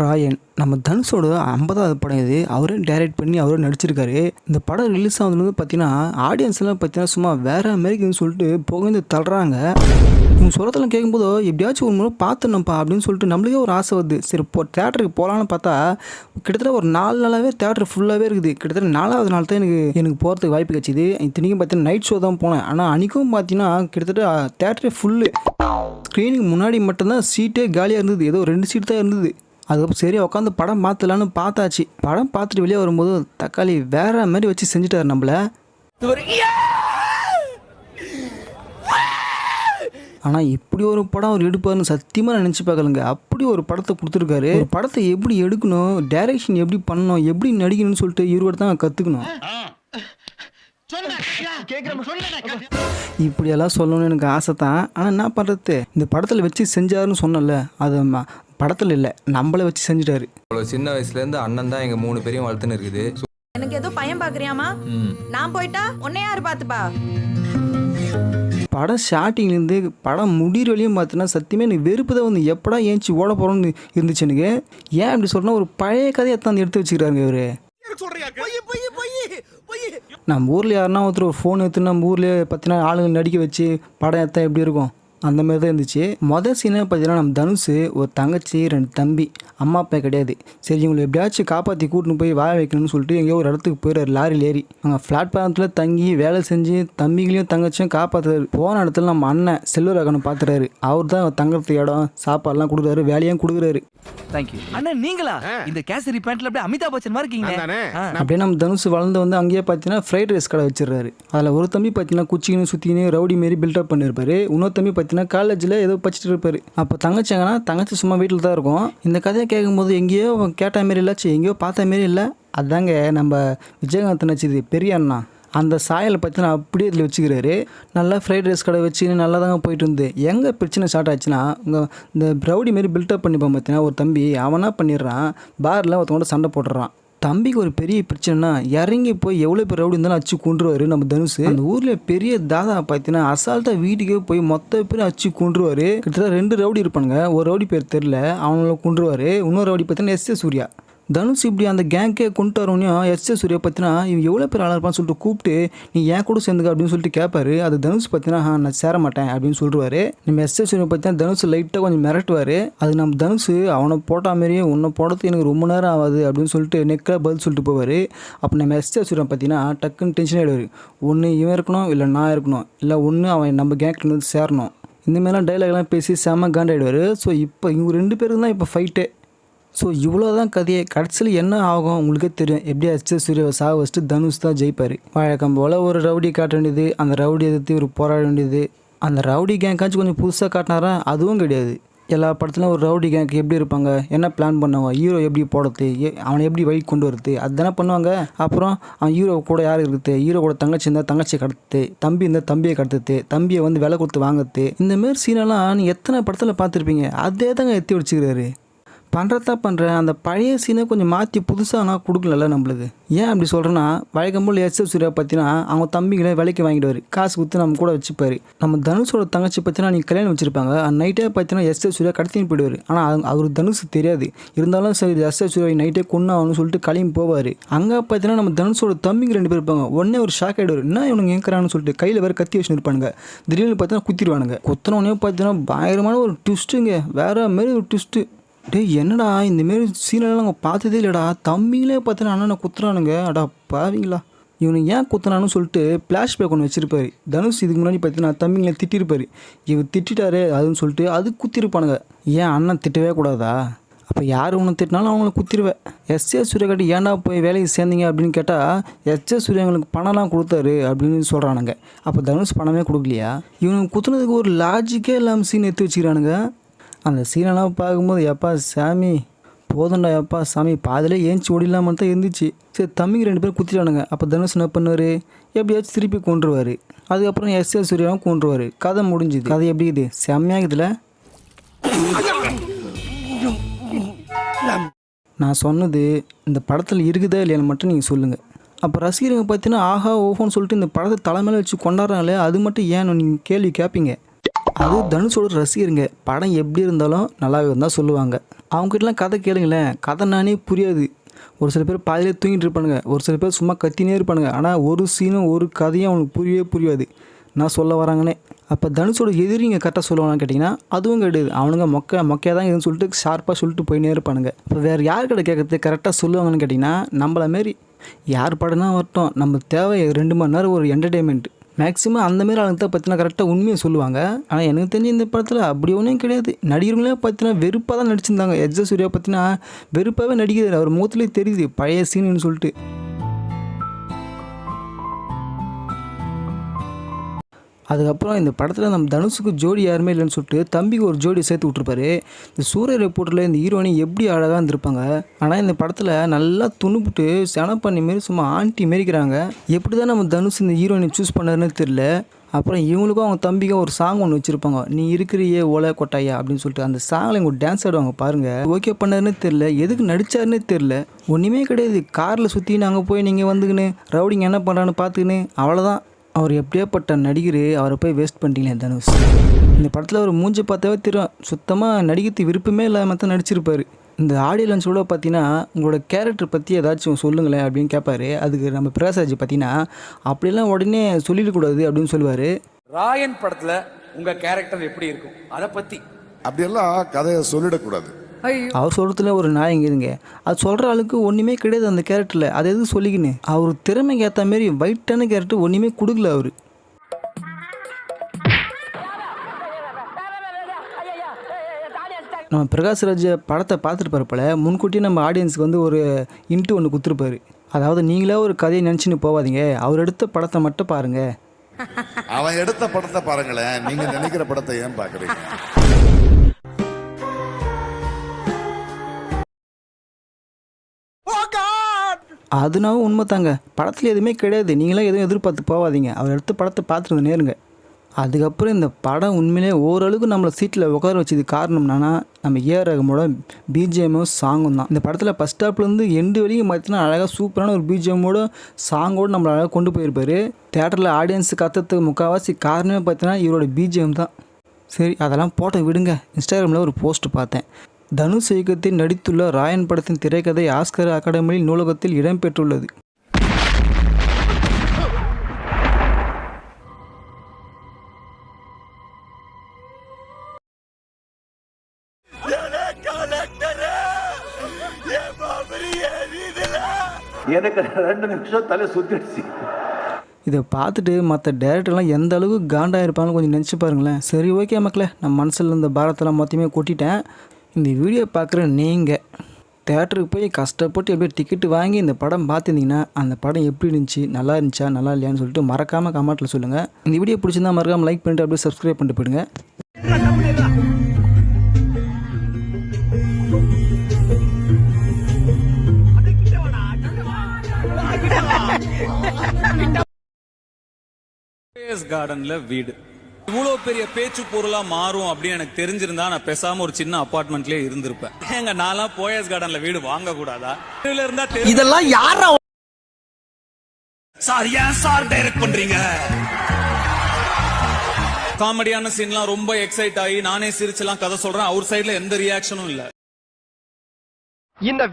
ராயன் நம்ம தனுஷோட ஐம்பதாவது படம் இது அவரே டைரக்ட் பண்ணி அவரே நடிச்சிருக்காரு. இந்த படம் ரிலீஸ் ஆகுதுல பார்த்தீங்கன்னா ஆடியன்ஸ் எல்லாம் பார்த்தீங்கன்னா சும்மா வேற அமெரிக்கன்னு சொல்லிட்டு புகழ்ந்து தள்ளுறாங்க. இவங்க சொல்கிறதெல்லாம் கேட்கும்போது எப்படியாச்சும் ஒரு முறை பார்த்துனப்பா அப்படின்னு சொல்லிட்டு நம்மளுக்கே ஒரு ஆசை வருது. சரி இப்போ தேட்டருக்கு போகலான்னு பார்த்தா கிட்டத்தட்ட ஒரு நாலு நாளாகவே தேட்டர் ஃபுல்லாகவே இருக்குது. கிட்டத்தட்ட நாலாவது நாள் தான் எனக்கு எனக்கு போகிறதுக்கு வாய்ப்பு கிடைச்சிது. இத்தனைக்கும் பார்த்தீங்கன்னா நைட் ஷோ தான் போனேன். ஆனால் அன்றைக்கும் பார்த்தீங்கன்னா கிட்டத்தட்ட தேட்டரே ஃபுல்லு ஸ்க்ரீனுக்கு முன்னாடி மட்டும்தான் சீட்டே காலியாக இருந்தது. ஏதோ ரெண்டு சீட் தான் இருந்தது. அதுக்கப்புறம் சரி உட்காந்து படம் பார்த்துலான்னு பார்த்தாச்சு படம் பார்த்துட்டு வெளியே வரும்போது தக்காளி வேற மாதிரி வச்சு செஞ்சுட்டாரு நம்மள. ஆனால் இப்படி ஒரு படம் அவர் எடுப்பாருன்னு சத்தியமாக நினச்சி பார்க்கலங்க. அப்படி ஒரு படத்தை கொடுத்துருக்காரு. ஒரு படத்தை எப்படி எடுக்கணும் டைரக்ஷன் எப்படி பண்ணணும் எப்படி நடிக்கணும்னு சொல்லிட்டு இவரோட தான் கற்றுக்கணும் இப்படியெல்லாம் சொல்லணும்னு எனக்கு ஆசை தான். ஆனால் என்ன பண்ணுறது இந்த படத்தில் வச்சு செஞ்சாருன்னு சொன்னல அது படத்தில் இல்லை நம்மளை வச்சு செஞ்சுட்டாரு. அவ்வளோ சின்ன வயசுலேருந்து அண்ணன் தான் எங்கள் மூணு பேரையும் வளர்த்துன்னு இருக்குது. எனக்கு ஏதோ பையன் பாக்குறியாமா? நான் போயிட்டா உன்னை யாரு பாத்துப்பா? படம் ஸ்டார்டிங்லேருந்து படம் முடிகிற வரையும் பார்த்தீங்கன்னா சத்தியமே எனக்கு வெறுப்பு தான் வந்து எப்படா ஏஞ்சி ஓட போகிறோம்னு இருந்துச்சு எனக்கு. ஏன் அப்படி சொல்கிறேன்னா ஒரு பழைய கதையை தான் எடுத்து வச்சுக்கிறாருங்க இவர். நம்ம ஊரில் யாருன்னா ஒருத்தர் ஒரு ஃபோன் எடுத்து நம்ம ஊரில் பார்த்தீங்கன்னா ஆளுங்க நடிக்க வச்சு படம் எடுத்தா எப்படி இருக்கும்? அந்த மாதிரி தான் இருந்துச்சு மொதல் சீனை பார்த்தீங்கன்னா நம்ம தனுஷ் ஒரு தங்கச்சி ரெண்டு தம்பி. அம்மா அப்பா கிடையாது. சரி இவங்களை எப்படியாச்சும் காப்பாற்றி கூட்டின்னு போய் வாழ வைக்கணும்னு சொல்லிட்டு எங்கேயோ ஒரு இடத்துக்கு போயிடுறாரு லாரியில் ஏறி. அங்கே பிளாட்ஃபாரத்தில் தங்கி வேலை செஞ்சு தம்பிகளையும் தங்கச்சியும் காப்பாற்றுறாரு போன இடத்துல நம்ம அண்ணன் செல்வராகவனை பார்த்துறாரு. அவர் தான் தங்கறதுக்கு இடம் சாப்பாடுலாம் கொடுக்குறாரு வேலையும் கொடுக்குறாரு. தேங்க்யூ அண்ணா நீங்களா? இந்த கேசரி பேண்ட்ல அப்படியே அமிதாப் பச்சன் மாதிரி இருக்கீங்க அப்படியே நம்ம தனுஷ் வளர்ந்து வந்து அங்கேயே பார்த்தீங்கன்னா ஃப்ரைட் ரைஸ் கடை வச்சிடுறாரு. அதில் ஒரு தம்பி பார்த்தீங்கன்னா குச்சிக்கின்னு சுற்றிக்கின்னு ரவுடி மாரி பில்டப் பண்ணியிருப்பாரு. இன்னொரு தம்பி பார்த்தீங்கன்னா காலேஜில் ஏதோ படிச்சுட்டு இருப்பாரு. அப்போ தங்கச்சிங்கன்னா தங்கச்சி சும்மா வீட்டில் தான் இருக்கும். இந்த கதையை கேட்கும்போது எங்கேயோ கேட்ட மாரி இல்லாச்சு எங்கேயோ பார்த்த மாரி இல்லை. அதாங்க நம்ம விஜயகாந்த் நடிச்சது பெரிய அண்ணா. அந்த சாயலை பார்த்தீங்கன்னா அப்படியே இதில் வச்சுக்கிறாரு. நல்லா ஃப்ரைட் ரைஸ் கடை வச்சு நல்லா தாங்க போயிட்டு இருந்து. எங்கே பிரச்சனை ஸ்டார்ட் ஆச்சுன்னா இந்த ரவுடி மாரி பில்டப் பண்ணிப்பான் பார்த்தீங்கன்னா ஒரு தம்பி. அவனாக பண்ணிடுறான்? பாரில் ஒருத்தவங்க சண்டை போடுறான் தம்பிக்கு ஒரு பெரிய பிரச்சனைனா இறங்கி போய் எவ்வளோ பேர் ரவுடி இருந்தாலும் அச்சு கொண்டுருவார் நம்ம தனுஷ். அந்த ஊரில் பெரிய தாதா பார்த்தீங்கன்னா அசால்ட்டாக வீட்டுக்கே போய் மொத்த பேர் அச்சு கொண்டுருவார். கிட்டத்தட்ட ரெண்டு ரவுடி இருப்பானுங்க. ஒரு ரவுடி பேர் தெரில அவங்கள கொண்டுருவார். இன்னொரு ரவுடி பார்த்தீங்கன்னா எஸ் ஏ சூர்யா. தனுஷ் இப்படி அந்த கேங்கே கொண்டு வரவனையும் எஸ் ஏ சூர்யா பார்த்தீங்கன்னா இவன் எவ்வளோ பேர் ஆளாக சொல்லிட்டு கூப்பிட்டு நீ ஏன் கூட சேர்ந்துக்க? அப்படின்னு சொல்லிட்டு கேட்பாரு அது தனுஷ் பார்த்தீங்கன்னா நான் சேர மாட்டேன் அப்படின்னு சொல்லுவாரு. நம்ம எஸ் ஏ சூர்யா பார்த்தீங்கன்னா தனுஷ் லைட்டாக கொஞ்சம் மிரட்டுவார். அது நம்ம தனுஷ் அவனை போட்டா மாரியே உன்னை போடுறது எனக்கு ரொம்ப நேரம் ஆகாது அப்படின்னு சொல்லிட்டு நெக்கில் பதில் சொல்லிட்டு போவார். அப்போ நம்ம எஸ் ஏ சூர்யா பார்த்தீங்கன்னா டக்குன்னு டென்ஷன் ஆகிடுவார் ஒன்று இவன் இருக்கணும் இல்லை நான் இருக்கணும். இல்லை ஒன்று அவன் நம்ம கேங்க்லேருந்து சேரணும். இந்த மாதிரிலாம் டைலாக்லாம் பேசி செம்ம காண்டாயிடுவார். ஸோ இப்போ இவங்க ரெண்டு பேருக்கு தான் இப்போ ஃபைட்டே ஸோ இவ்வளோ தான் கதையை. கடைசியில் என்ன ஆகும்? உங்களுக்கே தெரியும். எப்படி அச்சு சூர்யாவை சாக வச்சுட்டு தனுஷ் தான் ஜெயிப்பார். வழக்கம் போல் ஒரு ரவுடி காட்ட வேண்டியது அந்த ரவுடி எதிர்த்து ஒரு போராட வேண்டியது. அந்த ரவுடி கேங்காச்சும் கொஞ்சம் புதுசாக காட்டினாரா? அதுவும் கிடையாது. எல்லா படத்துலையும் ஒரு ரவுடி கேங்க் எப்படி இருப்பாங்க? என்ன பிளான் பண்ணுவாங்க? ஹீரோ எப்படி போடுறது? அவனை எப்படி வழி கொண்டு வரது? அதுதானே பண்ணுவாங்க. அப்புறம் அவன் ஹீரோ கூட யார் இருக்குது? ஹீரோ கூட தங்கச்சி இருந்தால் தங்கச்சியை கடத்து தம்பி இருந்தால் தம்பியை கடத்துது தம்பியை வந்து விலை கொடுத்து வாங்குறது. இந்தமாரி சீனெல்லாம் நீங்கள் எத்தனை படத்தில் பார்த்துருப்பீங்க? அதே தாங்க எத்தி வச்சுக்கிறாரு. பண்ணுறதா பண்ணுறேன் அந்த பழைய சீனை கொஞ்சம் மாற்றி புதுசாக நான் கொடுக்கலல்ல நம்மளுக்கு. ஏன் அப்படி சொல்கிறேன்னா வழக்கம் போல் சூர்யா பார்த்தீங்கன்னா அவங்க தம்பிகளை விலைக்கு வாங்கிடுவார். காசு கொடுத்து நம்ம கூட வச்சுப்பார். நம்ம தனுஷோட தங்கச்சி பார்த்தீங்கன்னா நீங்கள் கல்யாணம் வச்சுருப்பாங்க. அந்த நைட்டே பார்த்தீங்கன்னா எஸ்எஃப் சூர்யா கடத்தின்னு போயிடுவார். ஆனால் அவர் தனுஷு தெரியாது. இருந்தாலும் சரி எஸ் எஸ் சூர்யா நைட்டே கொண்டு சொல்லிட்டு கிளம்பி போவார். அங்கே பார்த்தீங்கன்னா நம்ம தனுஷோட தம்பிங்க ரெண்டு பேர் இருப்பாங்க. உடனே ஒரு ஷாக் ஆகிடுவார் என்ன இவனுங்க ஏங்கிறான்னு சொல்லிட்டு கையில் வேறு கத்தி வச்சுன்னு இருப்பானுங்க. திடீர்னு பார்த்தீங்கன்னா குத்திடுவானுங்க. குத்தினோடனே பார்த்தீங்கன்னா பயங்கரமான ஒரு ட்விஸ்ட்டுங்க வேறு மாதிரி ஒரு ட்விஸ்ட்டு டேய் என்னடா இந்தமாரி சீனெல்லாம் நாங்கள் பார்த்ததே இல்லைடா. தம்பிங்களே பார்த்தீங்கன்னா அண்ணனை குத்துறானுங்க. அடா பாவீங்களா. இவனை ஏன் குத்துனான்னு சொல்லிட்டு ஃப்ளாஷ்பேக் ஒன்று வச்சிருப்பாரு. தனுஷ் இதுக்கு முன்னாடி பார்த்தீங்கன்னா தம்பிங்களை திட்டிருப்பார். இவர் திட்டிட்டாரே அதுன்னு சொல்லிட்டு அது குத்திருப்பானுங்க. ஏன் அண்ணன் திட்டவே கூடாதா? அப்போ யார் ஒன்று திட்டினாலும் அவங்கள குத்திடுவேன் எஸ்ஏ சூரியகாட்டி ஏன்டா போய் வேலைக்கு சேர்ந்தீங்க அப்படின்னு கேட்டால் எஸ்ஏ சூரிய எங்களுக்கு பணம்லாம் கொடுத்தாரு அப்படின்னு சொல்கிறானுங்க அப்போ தனுஷ் பணமே கொடுக்கலையா? இவனுக்கு குத்துனதுக்கு ஒரு லாஜிக்கே இல்லாமல் சீன் எடுத்து வச்சுக்கிறானுங்க. அந்த சீனெல்லாம் பார்க்கும்போது எப்பா சாமி போதும்டா எப்பா சாமி பாதிலே ஏஞ்சி ஓடிலாமல் தான் இருந்துச்சு சரி தம்பிங்க ரெண்டு பேரும் குத்திட்டானுங்க. அப்போ தனுஷ் என்ன பண்ணுவார்? எப்படியாச்சும் திருப்பி கொண்டுருவார் அதுக்கப்புறம் எஸ் எஸ் சூர்யாவும் கொண்டுருவார் கதை முடிஞ்சுது. கதை எப்படி இது செம்மையாகுதுல நான் சொன்னது இந்த படத்தில் இருக்குதா இல்லையான்னு மட்டும் நீங்கள் சொல்லுங்கள் அப்போ ரசிகர்கள் பார்த்தீங்கன்னா ஆஹா ஓஹோன்னு சொல்லிட்டு இந்த படத்தை தலைமையில வச்சு கொண்டாடுறாங்களே அது மட்டும் ஏன்னு நீங்கள் கேள்வி கேட்பீங்க. அது தனுஷோட ரசிகருங்க. படம் எப்படி இருந்தாலும் நல்லா இருந்தால் சொல்லுவாங்க. அவங்ககிட்டலாம் கதை கேளுங்களேன். கதை நானே புரியாது. ஒரு சில பேர் பாதியிலே தூங்கிட்டு இருப்பானுங்க. ஒரு சில பேர் சும்மா கத்தினே இருப்பானுங்க. ஆனால் ஒரு சீனும் ஒரு கதையும் அவனுக்கு புரியவே புரியாது. நான் சொல்ல வராங்கன்னே. அப்போ தனுஷோட எதிரிங்க கரெக்டாக சொல்லுவாங்கன்னு கேட்டிங்கன்னா அதுவும் கிடையாது அவனுங்க மொக்க மொக்கையாக தான் இதுன்னு சொல்லிட்டு ஷார்ப்பாக சொல்லிட்டு போயினே இருப்பானுங்க. இப்போ வேறு யார்கிட்ட கேட்கறது கரெக்டாக சொல்லுவாங்கன்னு கேட்டிங்கன்னா நம்மள மாரி யார் படம்னா வரட்டும். நம்ம தேவை ரெண்டு மணி நேரம் ஒரு என்டர்டெயின்மெண்ட் மேக்ஸிமம் அந்த மாதிரி ஆளுங்க தான் பார்த்தீங்கன்னா கரெக்டாக உண்மையை சொல்லுவாங்க. ஆனால் எனக்கு தெரிஞ்ச இந்த படத்தில் அப்படி ஒன்றும் கிடையாது. நடிகர்களே பார்த்தினா வெறுப்பாக தான் நடிச்சிருந்தாங்க. எஜ்ஜ சூர்யா பார்த்தினா வெறுப்பாகவே நடிக்கிறார் அவர் முகத்துலேயே தெரியுது பழைய சீனுன்னு சொல்லிட்டு. அதுக்கப்புறம் இந்த படத்தில் நம்ம தனுஷுக்கு ஜோடி யாருமே இல்லைன்னு சொல்லிட்டு தம்பிக்கு ஒரு ஜோடி சேர்த்து விட்ருப்பாரு இந்த சூரிய ரிப்போர்ட்டில் இந்த ஹீரோயினி எப்படி அழகாக இருந்திருப்பாங்க? ஆனால் இந்த படத்தில் நல்லா துணுபுட்டு சென பண்ணி மாரி சும்மா ஆண்டி மாரிக்கிறாங்க. எப்படி தான் நம்ம தனுஷ் இந்த ஹீரோயினை சூஸ் பண்ணாருன்னு தெரில அப்புறம் இவங்களுக்கும் அவங்க தம்பிக்கும் ஒரு சாங் ஒன்று வச்சுருப்பாங்க. நீ இருக்கிறியே ஓலை கொட்டாயா அப்படின்னு சொல்லிட்டு அந்த சாங்கில் இவங்க டான்ஸ் ஆடுவாங்க பாருங்கள் ஓகே பண்ணாருன்னு தெரில எதுக்கு நடிச்சாருன்னே தெரில ஒன்றுமே கிடையாது. காரில் சுற்றின்னு அங்கே போய் நீங்கள் வந்துக்கின்னு ரவுடிங்க என்ன பண்ணுறான்னு பார்த்துக்கின்னு அவ்வளோதான் அவர் எப்படியாப்பட்ட நடிகர் அவரை போய் வேஸ்ட் பண்ணிட்டீங்களே தனுஷ். இந்த படத்தில் ஒரு மூஞ்சி பார்த்தாவே தெரியும். சுத்தமாக நடிக்கிறது விருப்பமே இல்லாமல் தான் நடிச்சிருப்பாரு. இந்த ஆடியோ லன்ஸோட பார்த்தீங்கன்னா உங்களோட கேரக்டர் பற்றி ஏதாச்சும் சொல்லுங்களேன் அப்படின்னு கேட்பாரு அதுக்கு நம்ம பிரகாஷ்ராஜ் பார்த்தீங்கன்னா அப்படிலாம் உடனே சொல்லிடக்கூடாது அப்படின்னு சொல்லுவார். ராயன் படத்துல உங்க கேரக்டர் எப்படி இருக்கும்? அத பத்தி. அப்படியெல்லாம் கதையை சொல்லிடக்கூடாது. அவர் சொல்கிறதுல ஒரு நியாயம் இருக்குதுங்க அது சொல்கிற ஆளுக்கு ஒன்றுமே கிடையாது அந்த கேரக்டரில் அது எதுக்கு சொல்லிக்கின்னு? அவர் திறமைக்கு ஏற்ற மாரி வைட்டான கேரக்டர் ஒன்றுமே கொடுக்கல அவர். நம்ம பிரகாஷ்ராஜ் படத்தை பார்த்துருப்பாரு போல முன்கூட்டியே நம்ம ஆடியன்ஸுக்கு வந்து ஒரு இன்ட்டு ஒன்று கொடுத்துருப்பாரு. அதாவது நீங்களே ஒரு கதையை நினச்சின்னு போகாதீங்க அவர் எடுத்த படத்தை மட்டும் பாருங்கள் அவன் எடுத்த படத்தை பாருங்களேன். நீங்க நினைக்கிற படத்தை ஏன் பாக்குறீங்க அதுனாவும் உண்மை தாங்க படத்தில் எதுவுமே கிடையாது. நீங்களாம் எதுவும் எதிர்பார்த்து போகாதீங்க அவர் எடுத்து படத்தை பார்த்துட்டு நேருங்க. அதுக்கப்புறம் இந்த படம் உண்மையிலே ஓரளவுக்கு நம்மளை சீட்டில் உட்கார வச்சது காரணம் என்னன்னா நம்ம ஏஆர் ரகமோட பிஜிஎம்மும் சாங்கும் தான் இந்த படத்தில் ஃபஸ்ட் ஸ்டாப்லேருந்து எண்டு வரைக்கும் பார்த்தீங்கன்னா அழகாக சூப்பரான ஒரு பிஜிஎம்மோட சாங்கோடு நம்மளை அழகாக கொண்டு போயிருப்பார். தேட்டரில் ஆடியன்ஸ் கத்துறதுக்கு முக்கால்வாசி காரணமே பார்த்தீங்கன்னா இவரோட பிஜிஎம் தான். சரி அதெல்லாம் போட்டோ விடுங்க. இன்ஸ்டாகிராமில் ஒரு போஸ்ட் பார்த்தேன். தனுஷ் இயக்கத்தில் நடித்துள்ள ராயன் படத்தின் திரைக்கதை ஆஸ்கர் அகாடமியில் நூலகத்தில் இடம்பெற்றுள்ளது. எனக்கு ரெண்டு நிமிஷம் தலை சுத்திடுச்சு. இதை பார்த்துட்டு மற்ற டேரக்டர்லாம் எந்த அளவுக்கு காண்டா இருப்பாங்கன்னு கொஞ்சம் நினச்சி பாருங்களேன். சரி ஓகே மக்களே நான் மனசில் இருந்த பாரத்தெல்லாம் மொத்தமே கொட்டிட்டேன். இந்த வீடியோ பார்க்குற நீங்கள் தேட்டருக்கு போய் கஷ்டப்பட்டு எப்படியோ டிக்கெட்டு வாங்கி இந்த படம் பார்த்துருந்தீங்கன்னா அந்த படம் எப்படி இருந்துச்சு நல்லா இருந்துச்சா நல்லா இல்லையான்னு சொல்லிட்டு மறக்காமல் கமெண்ட்டில் சொல்லுங்கள் இந்த வீடியோ பிடிச்சிருந்தா மறக்காமல் லைக் பண்ணிட்டு அப்படியே சப்ஸ்கிரைப் பண்ணிட்டு போயிடுங்க. கார்டன்ல வீடு. இவ்வளவு பெரிய பேச்சு பொருளா மாறும் அப்படின்னு எனக்கு தெரிஞ்சிருந்தா நான் பேசாம ஒரு சின்ன அபார்ட்மெண்ட்லயே இருந்திருப்பேன். எங்க நான்லாம் போயஸ் கார்டன்ல வீடு வாங்க கூடாதா தெருவுல இருந்தா இதெல்லாம் யாரா சார் ஏன் சார் டைரக்ட் பண்றீங்க? காமெடியான சீன்லாம் ரொம்ப எக்ஸைட் ஆகி நானே சிரிச்செல்லாம் கதை சொல்றேன். அவர் சைடுல எந்த ரியாக்ஷனும் இல்ல. இந்த